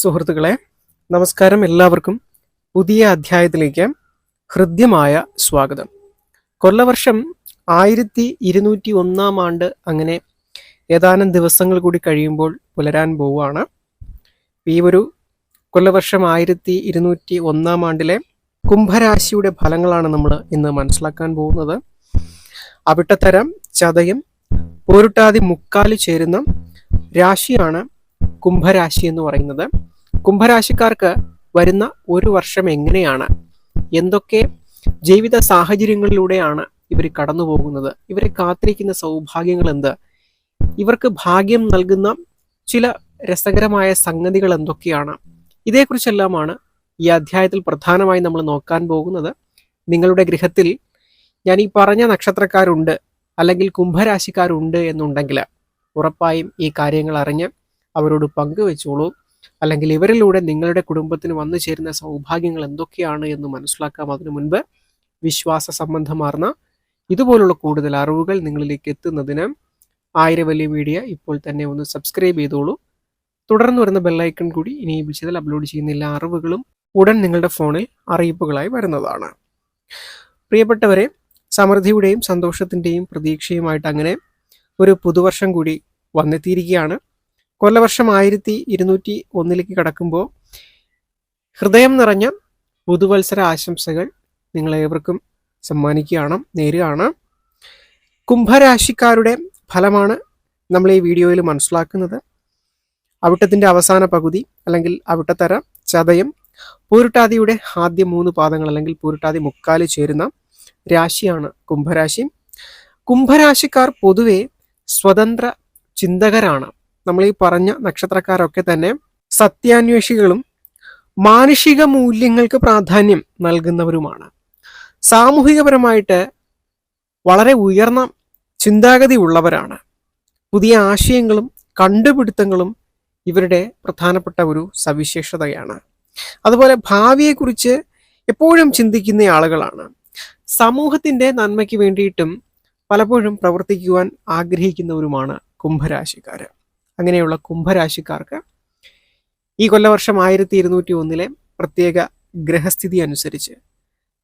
സുഹൃത്തുക്കളെ നമസ്കാരം എല്ലാവർക്കും. പുതിയ അധ്യായത്തിലേക്ക് ഹൃദ്യമായ സ്വാഗതം. കൊല്ലവർഷം ആയിരത്തി ഇരുന്നൂറ്റി ഒന്നാം ആണ്ട് അങ്ങനെ ഏതാനും ദിവസങ്ങൾ കൂടി കഴിയുമ്പോൾ പുലരാൻ പോവുകയാണ്. ഈ ഒരു കൊല്ലവർഷം ആയിരത്തി ഇരുന്നൂറ്റി ഒന്നാം ആണ്ടിലെ കുംഭരാശിയുടെ ഫലങ്ങളാണ് നമ്മൾ ഇന്ന് മനസ്സിലാക്കാൻ പോകുന്നത്. അവിട്ടത്തരം ചതയം പോരുട്ടാതി മുക്കാലി ചേരുന്ന രാശിയാണ് കുംഭരാശി എന്ന് പറയുന്നത്. കുംഭരാശിക്കാർക്ക് വരുന്ന ഒരു വർഷം എങ്ങനെയാണ്? എന്തൊക്കെ ജീവിത സാഹചര്യങ്ങളിലൂടെയാണ് ഇവർ കടന്നു പോകുന്നത് ഇവരെ കാത്തിരിക്കുന്ന സൗഭാഗ്യങ്ങൾ എന്ത്? ഇവർക്ക് ഭാഗ്യം നൽകുന്ന ചില രസകരമായ സംഗതികൾ എന്തൊക്കെയാണ്? ഇതേക്കുറിച്ചെല്ലാമാണ് ഈ അധ്യായത്തിൽ പ്രധാനമായി നമ്മൾ നോക്കാൻ പോകുന്നത്. നിങ്ങളുടെ ഗൃഹത്തിൽ ഞാൻ ഈ പറഞ്ഞ നക്ഷത്രക്കാരുണ്ട് അല്ലെങ്കിൽ കുംഭരാശിക്കാരുണ്ട് എന്നുണ്ടെങ്കിൽ ഉറപ്പായും ഈ കാര്യങ്ങൾ അറിഞ്ഞ് അവരോട് പങ്കുവെച്ചോളൂ. അല്ലെങ്കിൽ ഇവരിലൂടെ നിങ്ങളുടെ കുടുംബത്തിന് വന്നു ചേരുന്ന സൗഭാഗ്യങ്ങൾ എന്തൊക്കെയാണ് എന്ന് മനസ്സിലാക്കാം. അതിനു മുൻപ് വിശ്വാസ സംബന്ധമാർന്ന ഇതുപോലുള്ള കൂടുതൽ അറിവുകൾ നിങ്ങളിലേക്ക് എത്തുന്നതിന് ആയിരവല്യ മീഡിയ ഇപ്പോൾ തന്നെ ഒന്ന് സബ്സ്ക്രൈബ് ചെയ്തോളൂ. തുടർന്ന് വരുന്ന ബെല്ലൈക്കൺ കൂടി ഇനി ചെയ്താൽ അപ്ലോഡ് ചെയ്യുന്ന എല്ലാ അറിവുകളും ഉടൻ നിങ്ങളുടെ ഫോണിൽ അറിയിപ്പുകളായി വരുന്നതാണ്. പ്രിയപ്പെട്ടവരെ സമൃദ്ധിയുടെയും സന്തോഷത്തിന്റെയും പ്രതീക്ഷയുമായിട്ട് അങ്ങനെ ഒരു പുതുവർഷം കൂടി വന്നെത്തിയിരിക്കുകയാണ്. കൊല്ലവർഷം ആയിരത്തി ഇരുന്നൂറ്റി ഒന്നിലേക്ക് കടക്കുമ്പോൾ ഹൃദയം നിറഞ്ഞ പുതുവത്സര ആശംസകൾ നിങ്ങളേവർക്കും സമ്മാനിക്കുകയാണ് നേരുകയാണ്. കുംഭരാശിക്കാരുടെ ഫലമാണ് നമ്മൾ ഈ വീഡിയോയിൽ മനസ്സിലാക്കുന്നത്. അവിട്ടത്തിന്റെ അവസാന പകുതി അല്ലെങ്കിൽ അവിട്ടത്തര ചതയം പൂരുട്ടാതിയുടെ ആദ്യ മൂന്ന് പാദങ്ങൾ അല്ലെങ്കിൽ പൂരുട്ടാതി മുക്കാൽ ചേരുന്ന രാശിയാണ് കുംഭരാശി. കുംഭരാശിക്കാർ പൊതുവെ സ്വതന്ത്ര ചിന്തകരാണ്. നമ്മൾ ഈ പറഞ്ഞ നക്ഷത്രക്കാരൊക്കെ തന്നെ സത്യാന്വേഷികളും മാനുഷിക മൂല്യങ്ങൾക്ക് പ്രാധാന്യം നൽകുന്നവരുമാണ്. സാമൂഹികപരമായിട്ട് വളരെ ഉയർന്ന ചിന്താഗതി ഉള്ളവരാണ്. പുതിയ ആശയങ്ങളും കണ്ടുപിടുത്തങ്ങളും ഇവരുടെ പ്രധാനപ്പെട്ട ഒരു സവിശേഷതയാണ്. അതുപോലെ ഭാവിയെക്കുറിച്ച് എപ്പോഴും ചിന്തിക്കുന്ന ആളുകളാണ്. സമൂഹത്തിന്റെ നന്മയ്ക്ക് വേണ്ടിയിട്ടും പലപ്പോഴും പ്രവർത്തിക്കുവാൻ ആഗ്രഹിക്കുന്നവരുമാണ് കുംഭരാശിക്കാർ അങ്ങനെയുള്ള കുംഭരാശിക്കാർക്ക് ഈ കൊല്ലവർഷം ആയിരത്തി ഇരുന്നൂറ്റി ഒന്നിലെ പ്രത്യേക ഗ്രഹസ്ഥിതി അനുസരിച്ച്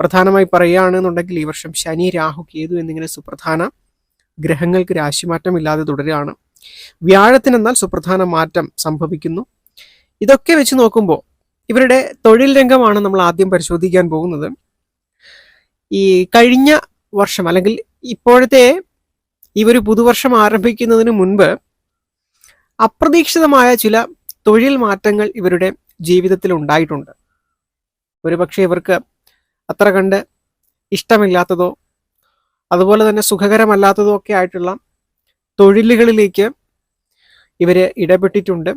പ്രധാനമായി പറയുകയാണെന്നുണ്ടെങ്കിൽ ഈ വർഷം ശനി രാഹു കേതു എന്നിങ്ങനെ സുപ്രധാന ഗ്രഹങ്ങൾക്ക് രാശിമാറ്റമില്ലാതെ തുടരുകയാണ്. വ്യാഴത്തിനെന്നാൽ സുപ്രധാന മാറ്റം സംഭവിക്കുന്നു. ഇതൊക്കെ വെച്ച് നോക്കുമ്പോൾ ഇവരുടെ തൊഴിൽ രംഗമാണ് നമ്മൾ ആദ്യം പരിശോധിക്കാൻ പോകുന്നത്. ഈ കഴിഞ്ഞ വർഷം അല്ലെങ്കിൽ ഇപ്പോഴത്തെ ഈ ഒരു പുതുവർഷം ആരംഭിക്കുന്നതിന് മുൻപ് അപ്രതീക്ഷിതമായ ചില തൊഴിൽ മാറ്റങ്ങൾ ഇവരുടെ ജീവിതത്തിൽ ഉണ്ടായിട്ടുണ്ട്. ഒരുപക്ഷെ ഇവർക്ക് അത്ര കണ്ട് ഇഷ്ടമില്ലാത്തതോ അതുപോലെ തന്നെ സുഖകരമല്ലാത്തതോ ഒക്കെ ആയിട്ടുള്ള തൊഴിലുകളിലേക്ക് ഇവർ ഇടപെട്ടിട്ടുണ്ട്.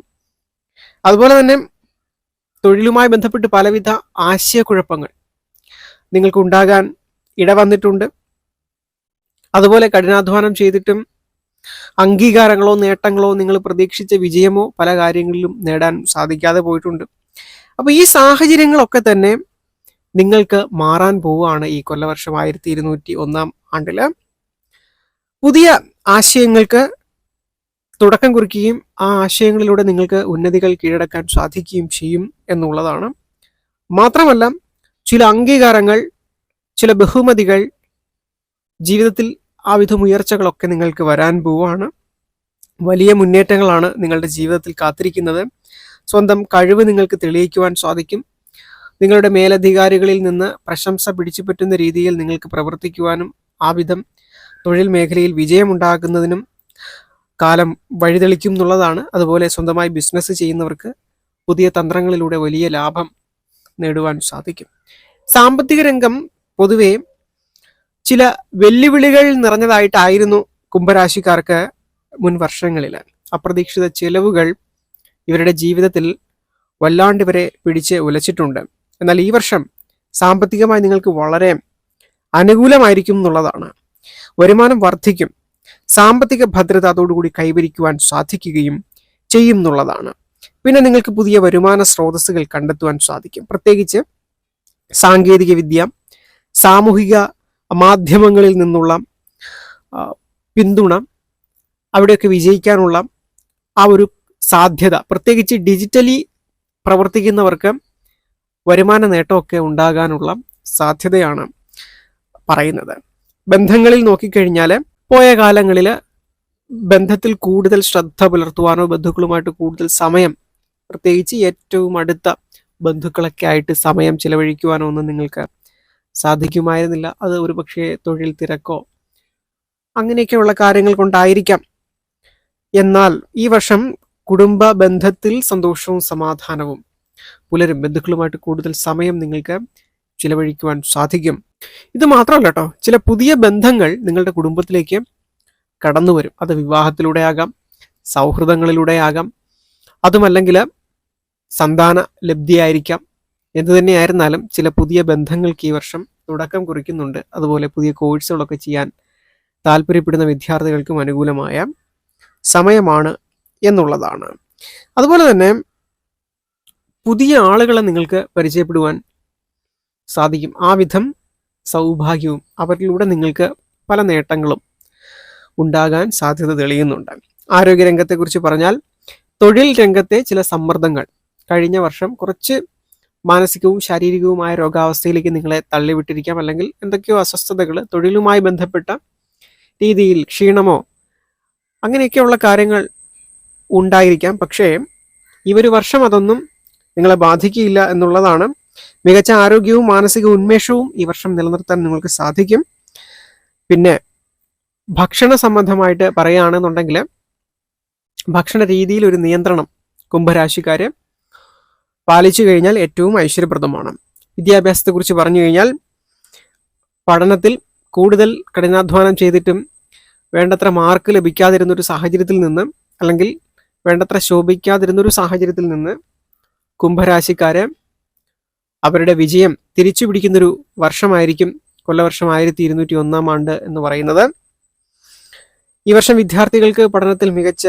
അതുപോലെ തന്നെ തൊഴിലുമായി ബന്ധപ്പെട്ട് പലവിധ ആശയക്കുഴപ്പങ്ങൾ നിങ്ങൾക്ക് ഉണ്ടാകാൻ ഇടവന്നിട്ടുണ്ട്. അതുപോലെ കഠിനാധ്വാനം ചെയ്തിട്ടും അംഗീകാരങ്ങളോ നേട്ടങ്ങളോ നിങ്ങൾ പ്രതീക്ഷിച്ച വിജയമോ പല കാര്യങ്ങളിലും നേടാൻ സാധിക്കാതെ പോയിട്ടുണ്ട്. അപ്പോൾ ഈ സാഹചര്യങ്ങളൊക്കെ തന്നെ നിങ്ങൾക്ക് മാറാൻ പോവുകയാണ് ഈ കൊല്ലവർഷം ആയിരത്തി ഇരുന്നൂറ്റി ഒന്നാം ആണ്ടിൽ. പുതിയ ആശയങ്ങൾക്ക് തുടക്കം കുറിക്കുകയും ആ ആശയങ്ങളിലൂടെ നിങ്ങൾക്ക് ഉന്നതികൾ കീഴടക്കാൻ സാധിക്കുകയും ചെയ്യും എന്നുള്ളതാണ്. മാത്രമല്ല ചില അംഗീകാരങ്ങൾ ചില ബഹുമതികൾ ജീവിതത്തിൽ ആ ഉയർച്ചകളൊക്കെ നിങ്ങൾക്ക് വരാൻ പോവാണ്. വലിയ മുന്നേറ്റങ്ങളാണ് നിങ്ങളുടെ ജീവിതത്തിൽ കാത്തിരിക്കുന്നത്. സ്വന്തം കഴിവ് നിങ്ങൾക്ക് തെളിയിക്കുവാൻ സാധിക്കും. നിങ്ങളുടെ മേലധികാരികളിൽ നിന്ന് പ്രശംസ പിടിച്ചു പറ്റുന്ന രീതിയിൽ നിങ്ങൾക്ക് പ്രവർത്തിക്കുവാനും ആ വിധം തൊഴിൽ മേഖലയിൽ വിജയമുണ്ടാകുന്നതിനും കാലം വഴിതെളിക്കും എന്നുള്ളതാണ്. അതുപോലെ സ്വന്തമായി ബിസിനസ് ചെയ്യുന്നവർക്ക് പുതിയ തന്ത്രങ്ങളിലൂടെ വലിയ ലാഭം നേടുവാൻ സാധിക്കും. സാമ്പത്തിക രംഗം പൊതുവെ ചില വെല്ലുവിളികൾ നിറഞ്ഞതായിട്ടായിരുന്നു കുംഭരാശിക്കാർക്ക് മുൻ വർഷങ്ങളിൽ. അപ്രതീക്ഷിത ചെലവുകൾ ഇവരുടെ ജീവിതത്തിൽ വല്ലാണ്ട് ഇവരെ പിടിച്ച് ഉലച്ചിട്ടുണ്ട്. എന്നാൽ ഈ വർഷം സാമ്പത്തികമായി നിങ്ങൾക്ക് വളരെ അനുകൂലമായിരിക്കും എന്നുള്ളതാണ്. വരുമാനം വർദ്ധിക്കും. സാമ്പത്തിക ഭദ്രത അതോടുകൂടി കൈവരിക്കുവാൻ സാധിക്കുകയും ചെയ്യും എന്നുള്ളതാണ്. പിന്നെ നിങ്ങൾക്ക് പുതിയ വരുമാന സ്രോതസ്സുകൾ കണ്ടെത്തുവാൻ സാധിക്കും. പ്രത്യേകിച്ച് സാങ്കേതിക വിദ്യ സാമൂഹിക മാധ്യമങ്ങളിൽ നിന്നുള്ള പിന്തുണ അവിടെയൊക്കെ വിജയിക്കാനുള്ള ആ ഒരു സാധ്യത. പ്രത്യേകിച്ച് ഡിജിറ്റലി പ്രവർത്തിക്കുന്നവർക്ക് വരുമാന നേട്ടമൊക്കെ ഉണ്ടാകാനുള്ള സാധ്യതയാണ് പറയുന്നത്. ബന്ധങ്ങളിൽ നോക്കിക്കഴിഞ്ഞാൽ പോയ കാലങ്ങളിൽ ബന്ധത്തിൽ കൂടുതൽ ശ്രദ്ധ പുലർത്തുവാനോ ബന്ധുക്കളുമായിട്ട് കൂടുതൽ സമയം പ്രത്യേകിച്ച് ഏറ്റവും അടുത്ത ബന്ധുക്കളൊക്കെ ആയിട്ട് സമയം ചിലവഴിക്കുവാനോ ഒന്നും നിങ്ങൾക്ക് സാധിക്കുമായിരുന്നില്ല. അത് ഒരു പക്ഷേ തൊഴിൽ തിരക്കോ അങ്ങനെയൊക്കെയുള്ള കാര്യങ്ങൾ കൊണ്ടായിരിക്കാം. എന്നാൽ ഈ വർഷം കുടുംബ ബന്ധത്തിൽ സന്തോഷവും സമാധാനവും പുലരും ബന്ധുക്കളുമായിട്ട് കൂടുതൽ സമയം നിങ്ങൾക്ക് ചിലവഴിക്കുവാൻ സാധിക്കും. ഇത് മാത്രമല്ല കേട്ടോ ചില പുതിയ ബന്ധങ്ങൾ നിങ്ങളുടെ കുടുംബത്തിലേക്ക് കടന്നു വരും അത് വിവാഹത്തിലൂടെ ആകാം സൗഹൃദങ്ങളിലൂടെ ആകാം. അതുമല്ലെങ്കിൽ സന്താന ലബ്ധിയായിരിക്കാം. എന്തു തന്നെയായിരുന്നാലും ചില പുതിയ ബന്ധങ്ങൾക്ക് ഈ വർഷം തുടക്കം കുറിക്കുന്നുണ്ട്. അതുപോലെ പുതിയ കോഴ്സുകളൊക്കെ ചെയ്യാൻ താല്പര്യപ്പെടുന്ന വിദ്യാർത്ഥികൾക്കും അനുകൂലമായ സമയമാണ് എന്നുള്ളതാണ്. അതുപോലെ തന്നെ പുതിയ ആളുകളെ നിങ്ങൾക്ക് പരിചയപ്പെടുവാൻ സാധിക്കും. ആ വിധം സൗഭാഗ്യവും അവരിലൂടെ നിങ്ങൾക്ക് പല നേട്ടങ്ങളും ഉണ്ടാകാൻ സാധ്യത തെളിയുന്നുണ്ട്. ആരോഗ്യരംഗത്തെക്കുറിച്ച് പറഞ്ഞാൽ തൊഴിൽ രംഗത്തെ ചില സമ്മർദ്ദങ്ങൾ കഴിഞ്ഞ വർഷം കുറച്ച് മാനസികവും ശാരീരികവുമായ രോഗാവസ്ഥയിലേക്ക് നിങ്ങളെ തള്ളിവിട്ടിരിക്കാം. അല്ലെങ്കിൽ എന്തൊക്കെയോ അസ്വസ്ഥതകൾ തൊഴിലുമായി ബന്ധപ്പെട്ട രീതിയിൽ ക്ഷീണമോ അങ്ങനെയൊക്കെയുള്ള കാര്യങ്ങൾ ഉണ്ടായിരിക്കാം. പക്ഷേ ഈ ഒരു വർഷം അതൊന്നും നിങ്ങളെ ബാധിക്കില്ല എന്നുള്ളതാണ് മികച്ച ആരോഗ്യവും മാനസിക ഉന്മേഷവും ഈ വർഷം നിലനിർത്താൻ നിങ്ങൾക്ക് സാധിക്കും. പിന്നെ ഭക്ഷണ സംബന്ധമായിട്ട് പറയുകയാണെന്നുണ്ടെങ്കിൽ ഭക്ഷണ രീതിയിൽ ഒരു നിയന്ത്രണം കുംഭരാശിക്കാര് പാലിച്ചു കഴിഞ്ഞാൽ ഏറ്റവും ഐശ്വര്യപ്രദമാണ്. വിദ്യാഭ്യാസത്തെക്കുറിച്ച് പറഞ്ഞു കഴിഞ്ഞാൽ പഠനത്തിൽ കൂടുതൽ കഠിനാധ്വാനം ചെയ്തിട്ടും വേണ്ടത്ര മാർക്ക് ലഭിക്കാതിരുന്നൊരു സാഹചര്യത്തിൽ നിന്ന് അല്ലെങ്കിൽ വേണ്ടത്ര ശോഭിക്കാതിരുന്നൊരു സാഹചര്യത്തിൽ നിന്ന് കുംഭരാശിക്കാരെ അവരുടെ വിജയം തിരിച്ചു പിടിക്കുന്നൊരു വർഷമായിരിക്കും കൊല്ലവർഷം ആയിരത്തി ഇരുന്നൂറ്റി ഒന്നാം ആണ്ട് എന്ന് പറയുന്നത്. ഈ വർഷം വിദ്യാർത്ഥികൾക്ക് പഠനത്തിൽ മികച്ച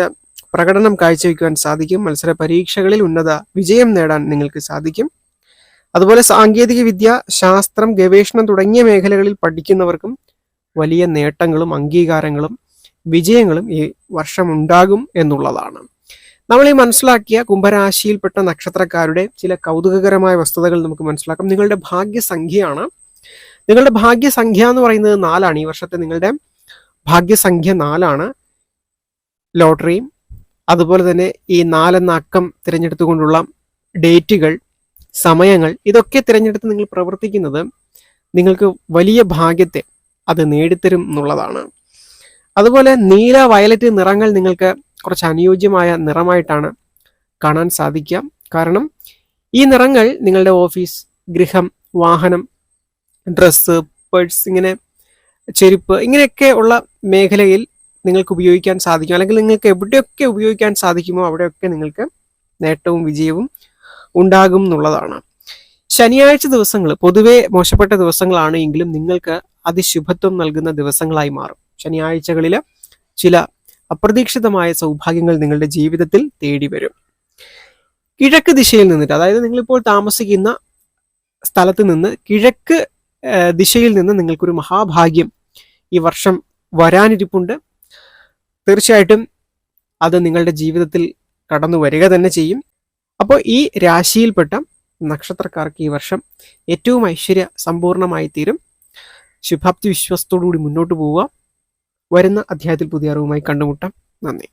പ്രകടനം കാഴ്ചവെക്കുവാൻ സാധിക്കും. മത്സര പരീക്ഷകളിൽ ഉന്നത വിജയം നേടാൻ നിങ്ങൾക്ക് സാധിക്കും. അതുപോലെ സാങ്കേതിക വിദ്യ ശാസ്ത്രം ഗവേഷണം തുടങ്ങിയ മേഖലകളിൽ പഠിക്കുന്നവർക്കും വലിയ നേട്ടങ്ങളും അംഗീകാരങ്ങളും വിജയങ്ങളും ഈ വർഷം ഉണ്ടാകും എന്നുള്ളതാണ്. നമ്മൾ ഈ മനസ്സിലാക്കിയ കുംഭരാശിയിൽപ്പെട്ട നക്ഷത്രക്കാരുടെ ചില കൗതുകകരമായ വസ്തുതകൾ നമുക്ക് മനസ്സിലാക്കാം. നിങ്ങളുടെ ഭാഗ്യസംഖ്യയാണ്. നിങ്ങളുടെ ഭാഗ്യസംഖ്യ എന്ന് പറയുന്നത് നാലാണ്. ഈ വർഷത്തെ നിങ്ങളുടെ ഭാഗ്യസംഖ്യ നാലാണ്. ലോട്ടറിയും അതുപോലെ തന്നെ ഈ നാലെന്ന അക്കം തിരഞ്ഞെടുത്തുകൊണ്ടുള്ള ഡേറ്റുകൾ സമയങ്ങൾ ഇതൊക്കെ തിരഞ്ഞെടുത്ത് നിങ്ങൾ പ്രവർത്തിക്കുന്നത് നിങ്ങൾക്ക് വലിയ ഭാഗ്യത്തെ അത് നേടിത്തരും എന്നുള്ളതാണ്. അതുപോലെ നീല വയലറ്റ് നിറങ്ങൾ നിങ്ങൾക്ക് കുറച്ച് അനുയോജ്യമായ നിറമായിട്ടാണ് കാണാൻ സാധിക്കുക. കാരണം ഈ നിറങ്ങൾ നിങ്ങളുടെ ഓഫീസ് ഗൃഹം വാഹനം ഡ്രസ്സ് പേഴ്സ് ഇങ്ങനെ ചെരുപ്പ് ഇങ്ങനെയൊക്കെ ഉള്ള മേഖലയിൽ നിങ്ങൾക്ക് ഉപയോഗിക്കാൻ സാധിക്കും. അല്ലെങ്കിൽ നിങ്ങൾക്ക് എവിടെയൊക്കെ ഉപയോഗിക്കാൻ സാധിക്കുമോ അവിടെയൊക്കെ നിങ്ങൾക്ക് നേട്ടവും വിജയവും ഉണ്ടാകും എന്നുള്ളതാണ്. ശനിയാഴ്ച ദിവസങ്ങൾ പൊതുവെ മോശപ്പെട്ട ദിവസങ്ങളാണ് എങ്കിലും നിങ്ങൾക്ക് അതിശുഭത്വം നൽകുന്ന ദിവസങ്ങളായി മാറും. ശനിയാഴ്ചകളിൽ ചില അപ്രതീക്ഷിതമായ സൗഭാഗ്യങ്ങൾ നിങ്ങളുടെ ജീവിതത്തിൽ തേടി വരും. കിഴക്ക് ദിശയിൽ നിന്നിട്ട് അതായത് നിങ്ങളിപ്പോൾ താമസിക്കുന്ന സ്ഥലത്ത് നിന്ന് കിഴക്ക് ദിശയിൽ നിന്ന് നിങ്ങൾക്കൊരു മഹാഭാഗ്യം ഈ വർഷം വരാനിരിപ്പുണ്ട്. തീർച്ചയായിട്ടും അത് നിങ്ങളുടെ ജീവിതത്തിൽ കടന്നു വരിക തന്നെ ചെയ്യും. അപ്പോൾ ഈ രാശിയിൽപ്പെട്ട നക്ഷത്രക്കാർക്ക് ഈ വർഷം ഏറ്റവും ഐശ്വര്യ സമ്പൂർണമായി തീരും ശുഭാപ്തി വിശ്വാസത്തോടുകൂടി മുന്നോട്ട് പോവുക. വരുന്ന അധ്യായത്തിൽ പുതിയ അറിവുമായി കണ്ടുമുട്ടാം. നന്ദി.